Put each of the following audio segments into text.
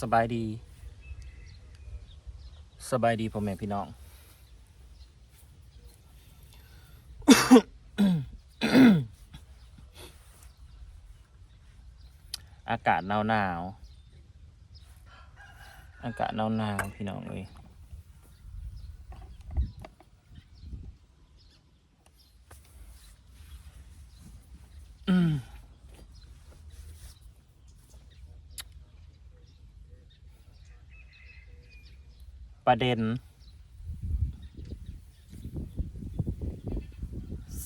สบายดี สบายดีพ่อแม่พี่น้อง อากาศหนาวหนาวอากาศหนาวหนาวพี่น้องเลย ประเด็น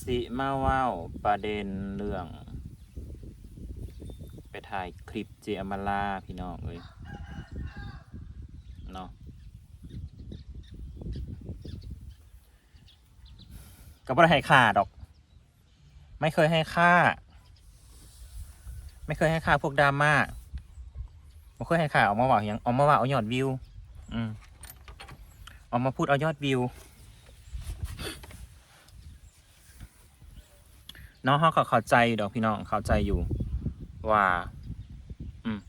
สิมาว้าประเด็นเรื่อง ไปถ่ายคลิปเจอมาลาพี่น้องเอ้ยเนาะก็ไม่ได้ให้ค่าดอก ไม่เคยให้ค่า ไม่เคยให้ค่าพวกดราม่าไม่เคยให้ค่าออกมาว่าอย่างออกมาว่าเอาหยอดวิว อืม ออกมาพูดเอายอดวิวน้องเขาเข้าใจดอกพี่น้องเข้าใจอยู่ ว่า อืม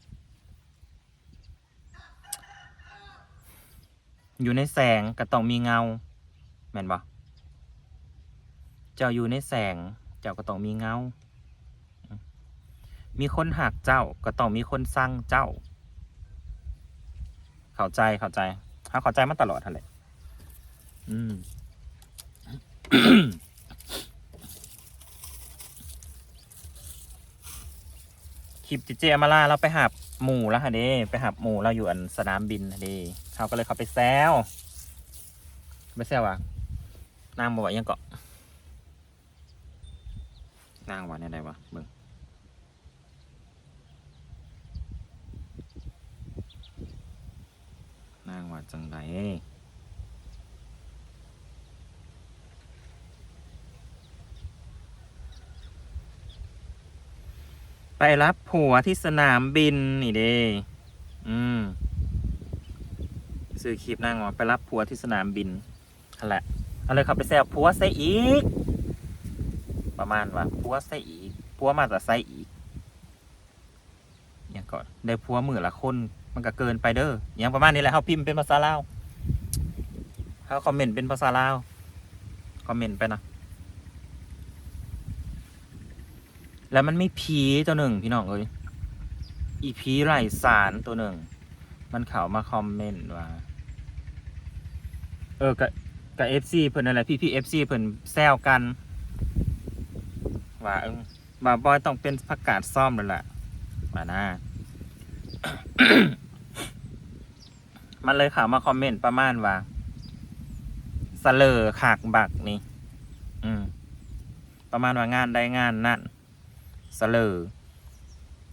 อยู่ในแสงก็ต้องมีเงาแม่นบ่เจ้าอยู่ในแสง เจ้าก็ต้องมีเงา มีคนหักเจ้าก็ต้องมีคนสร้างเจ้า เข้าใจเข้าใจเขาเข้าใจมาตลอดทันเลย อืมคลิปเจเจมาล่าเราไปหาหมูแล้วฮะเด้ไปหาหมูเราอยู่อันสนามบินฮะเด้เขาก็เลยเขาไปแซวไปแซวว่ะนางบอกว่ายังเกาะนางว่าเนี่ยไดวะเบิ่งนางว่าจังได รับผัวที่สนามบินนี่เด้อืมซื้อคลิปนางว่าไปรับผัวที่สนามบินนั่นแหละเอาเลยเขาไปแซวผัวใส่อีก ประมาณว่าผัวใส่อีกผัวมาแต่ใส่อีกอย่างก่อนได้ผัวมือละคนมันก็เกินไปเด้ออย่างประมาณนี้แหละเขาพิมพ์เป็นภาษาลาวเขาคอมเมนต์เป็นภาษาลาวคอมเมนต์ไปนะ แล้วมันไม่ผีตัวหนึ่งพี่น้องเอ้ยอีผีไร้สารตัวหนึ่ง มันเข้ามาคอมเมนต์ว่า เออกับกับเอฟซีเพิ่นอะไรพี่พี่เอฟซีเพิ่นแซวกัน ว่าเออว่าบอยต้องเป็นผักกาดซ่อมแล้วล่ะว่านะมันเลยเข้ามาคอมเมนต์ประมาณว่าสเลอขากบักนี่ อืม ประมาณว่างานใดงานนั่น สเลอ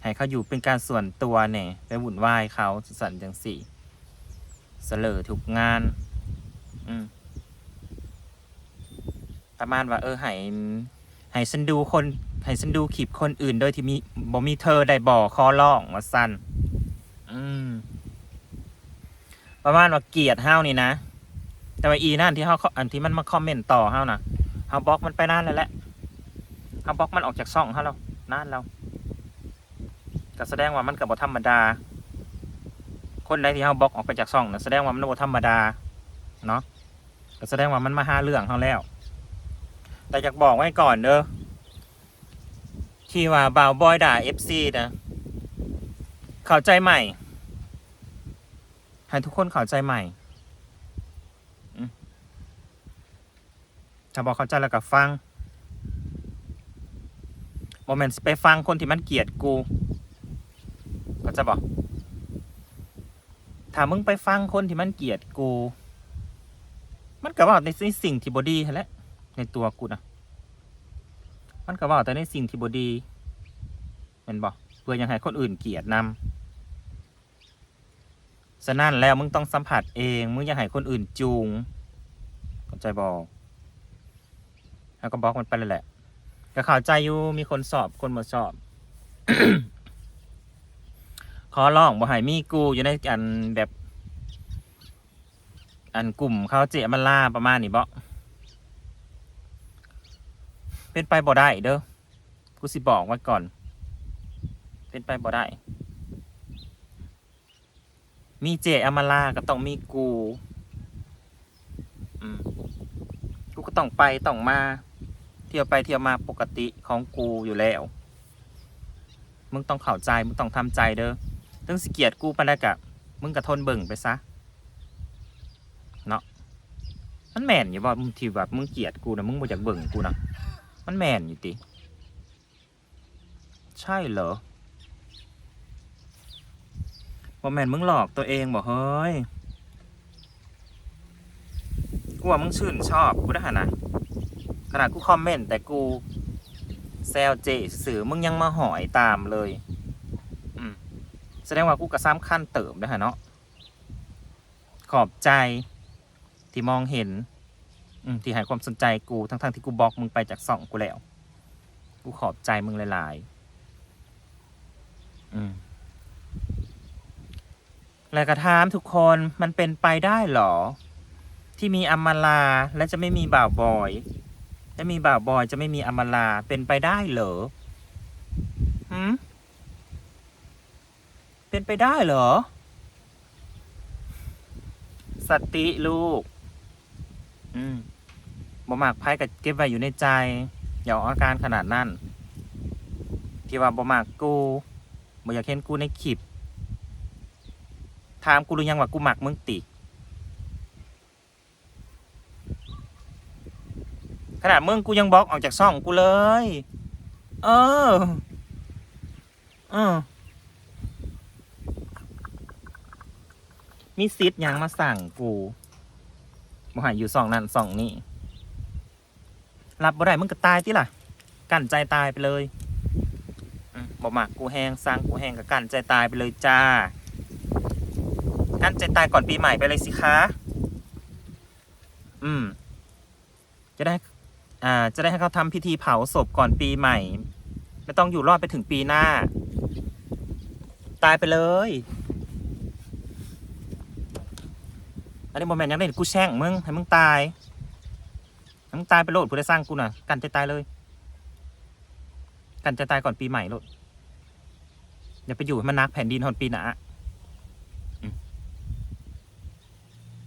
ให้เขาอยู่เป็นการส่วนตัวเนี่ยไปวุ่นวายเขาสันจังสี่สเลอทุกงาน อืมประมาณว่า เออให้ให้ฉันดูคนให้ฉันดูคลิปคนอื่น โดยที่มีบ่มีเธอได้บ่อคอร้องว่าสั้นอืมประมาณว่าเกลียดเฮ้านี่นะ แต่ว่าอีนั่นที่เฮาอันที่มันมาคอมเมนต์ต่อเฮานะเฮาบล็อกมันไปนานแล้วแหละเฮาบล็อกมันออกจากช่องเฮาแล้ว นานแล้วก็แสดงว่ามันกับ่ธรรมดา คนใดที่เฮาบล็อกออกไปจากช่องนะแสดงว่ามันบธรรมดาเนาะก็แสดงว่ามันมาหาเรื่องเฮาแล้ว แต่อยากบอกไว้ก่อนเด้อที่ว่าบ่าวบอยด่า FC นะเข้าใจใหม่ ให้ทุกคนเข้าใจใหม่ถ้าบอกเข้าใจแล้วก็ฟัง โมเมนไปฟังคนที่มันเกลียดกูก็จะบอกถ้ามึงไปฟังคนที่มันเกลียดกู มันก็ว่าในสิ่งที่บดีแหละในตัวกูนะมันก็ว่าแต่ในสิ่งที่บดีเป็นบอกเพื่อยังให้คนอื่นเกลียดนำฉะนั้นแล้วมึงต้องสัมผัสเอง มึงอย่าให้คนอื่นจูงเข้าใจบอกแล้วก็บล็อกมันไปเลยแหละ ก็เข้าใจอยู่มีคนสอบคนมาสอบ ขอร้องบ่ให้มีกูอยู่ในอันแบบ อันกลุ่มเขาเจมันล่าประมาณนี้บ่เป็นไปบ่ได้เด้อกูสิบอกไว้ก่อน เป็นไปบ่ได้ มีเจอมาล่าก็ต้องมีกู อืมกูก็ต้องไปต้องมา เที่ยวไปเที่ยวมาปกติของกูอยู่แล้ว มึงต้องเข้าใจ มึงต้องทำใจเด้อถึงสิเกียดกูไปแล้กะ มึงก็ทนเบิ่งไปซะ เนาะ มันแม่นอยู่ว่ามึงที่แบบมึงเกลียดกูนะมึงบ่อยากเบิ่งกูนะมันแม่นอยู่ติ ใช่เหรอบ่แม่นมึงหลอกตัวเองบ่เฮ้ยกูว่ามึงชื่นชอบกูได้หนนะ ขนาดกูคอมเมนต์แต่กูแซวเจสื่อมึงยังมาหอยตามเลย อืมแสดงว่ากูกระซ้ำขั้นเติมได้หะเนาะขอบใจที่มองเห็น อืมที่ให้ความสนใจกูทั้งๆที่กูบล็อกมึงไปจากสองกูแล้ว กูขอบใจมึงหลายๆ อืมแล้วก็ถามทุกคนมันเป็นไปได้เหรอ ที่มีอำมาลาและจะไม่มีบ่าวบอย และมีบ่าวบอยจะไม่มีอมาลาเป็นไปได้เหรอหืมเป็นไปได้เหรอ สติลูก อืมบ่มากไพ่กับเก็บไว้อยู่ในใจ อย่าออกอาการขนาดนั้น ที่ว่าบ่มากกูบ่อยากเห็นกูในคลิปถามกูรือยังว่ากูหมักมึงติ ขนาดมึงกูยังบล็อกออกจากช่องกูเลย เออเออมีซิดยังมาสั่งกูบ่หายอยู่สองนั่นสองนี่รับบ่ได้มึงก็ตายที่ล่ะ กั้นใจตายไปเลยอืมบ่มักกูแห้งสร้างกูแห้งก็กั้นใจตายไปเลยจ้า กั้นใจตายก่อนปีใหม่ไปเลยสิคะ อืม จะได้ อ่าจะได้ให้เขาทำพิธีเผาศพก่อนปีใหม่ ไม่ต้องอยู่รอดไปถึงปีหน้า ตายไปเลย อันนี้โมเมนยังเล่นกูแช่งมึงให้มึงตายมึงตายไปโลดผู้ได้สร้างกูน่ะ กันจะตายเลย กันจะตายก่อนปีใหม่โลดอย่าไปอยู่ให้มันนักแผ่นดินหอนปีหนา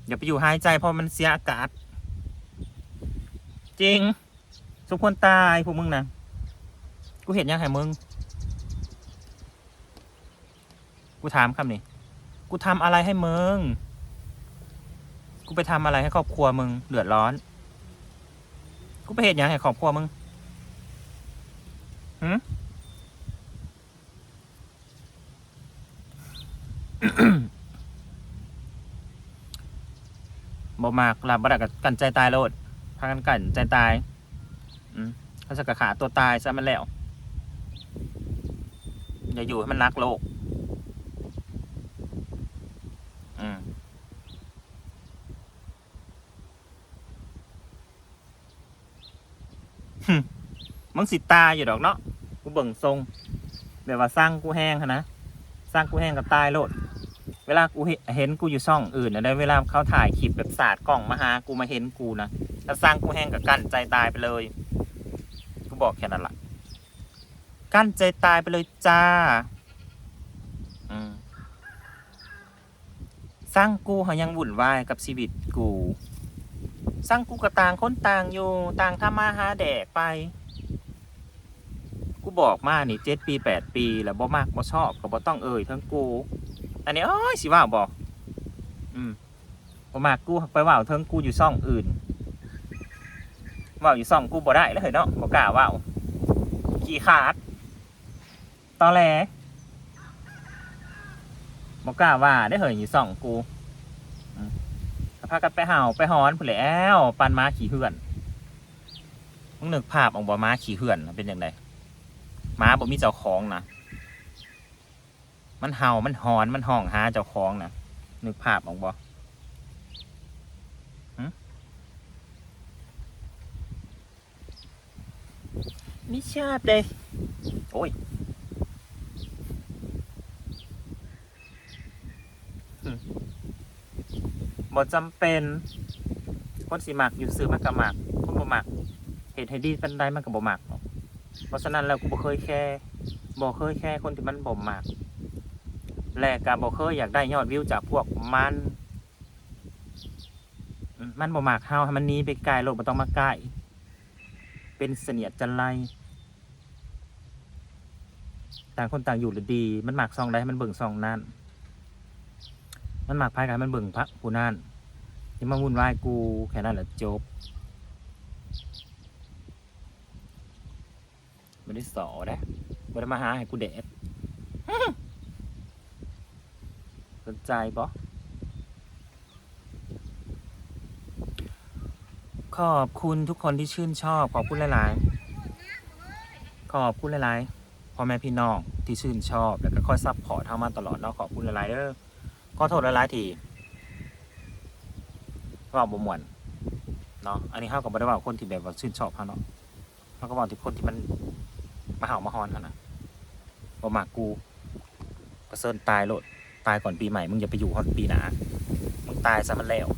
อย่าไปอยู่หายใจเพราะมันเสียอากาศ จริง สมควรตายพวกมึงนะกูเห็นยังไงมึง กูถามคำนี้ กูทำอะไรให้มึง กูไปทำอะไรให้ครอบครัวมึงเดือดร้อน กูไปเห็นยังให้ครอบครัวมึงหืมบ่มากหลาบดักกันใจตายโลดพากันกันใจตาย เขาจะกระขาตัวตายซะมันแล้ว อย่าอยู่ให้มันนักโลก อืมมึงสิตายอยู่ดอกเนาะกูเบิ่งทรงแบบว่าสร้างกูแห้งนะสร้างกูแห้งกับตายโลด เวลากูเห็นกูอยู่ช่องอื่นนะได้เวลาเขาถ่ายคลิปแบบศาสาดกล่องมาหากูมาเห็นกูนะถ้าสร้างกูแห้งกับกันใจตายไปเลย กูบอกแค่นั้นละกั้นใจตายไปเลยจ้าสร้างกูเขายังวุ่นวายกับชีวิตกูสร้างกูกับต่างคนต่างอยู่ต่างทำมาหาแดกไป กูบอกมานี่เจ็ดปีแปดปีแล้วบ่มากบ่ชอบก็บ่ต้องเอ่ยทั้งกู อันนี้เอ้ยสิว่าบอก อืมบ่มากกูไปว่าเทิงกูอยู่ซ่องอื่น ว่าอยู่ซ่องกูบ่ได้แล้วเหรอเนาะบ่กล้าว่าวขี่ขาดตอแหลบ่กล้าว่าได้เหรออยู่ซ่องกูพากันไปเห่าไปหอนผู้แล้วปันม้าขี่เหื่อนมึงนึกภาพออกบ่ม้าขี่เหื่อนเป็นอยังไงม้าบ่มีเจ้าของนะมันเห่ามันหอนมันห้องหาเจ้าของนะนึกภาพออกบ่ ไม่ชอบเลย โอ้ยอืมบ่จำเป็น คนสิมักอยู่ซื้อมากกับหมักคนบ่มักเหตุให้ดีเป็นได้มันกับบ่มัก เพราะฉะนั้นแล้วกูบ่เคยแค่บ่เคยแค่คนที่มันบ่มัก และกาบอกเคยอยากได้ยอดวิวจากพวกมัน มันบ่มากเฮาให้มันนี้ไปไกลโลกมันต้องมาใกล้ เป็นเสนียดจันไรต่างคนต่างอยู่หรือดี มันหมากซองใดให้มันเบิ่งซองนั่นมันหมากพายกันมันเบิ่งพักผู้นั่นที่มาวุ่นวายกูแค่นั้นแหละจบไม่ได้สอนะไม่ได้มาหาให้กูเดทสนใจปะ ขอบคุณทุกคนที่ชื่นชอบ ขอบคุณหลาย ๆ ขอบคุณหลาย ๆ พ่อแม่พี่น้องที่ชื่นชอบ แล้วก็คอยซัพพอร์ตเท่ามาตลอดเนาะขอบคุณหลาย ๆ เด้อขอโทษหลาย ๆ ทีว่าบ่มวนเนาะ อันนี้เข้ากับบ่ได้ว่าคนที่แบบว่าชื่นชอบเขาเนาะเขาก็บอกที่คนที่มันมาเห่ามาฮอนเขานะบ่มากกูก็เซินตายโลดตายก่อนปีใหม่ มึงอย่าไปอยู่ฮอดปีหนา มึงตายซะมันแล้ว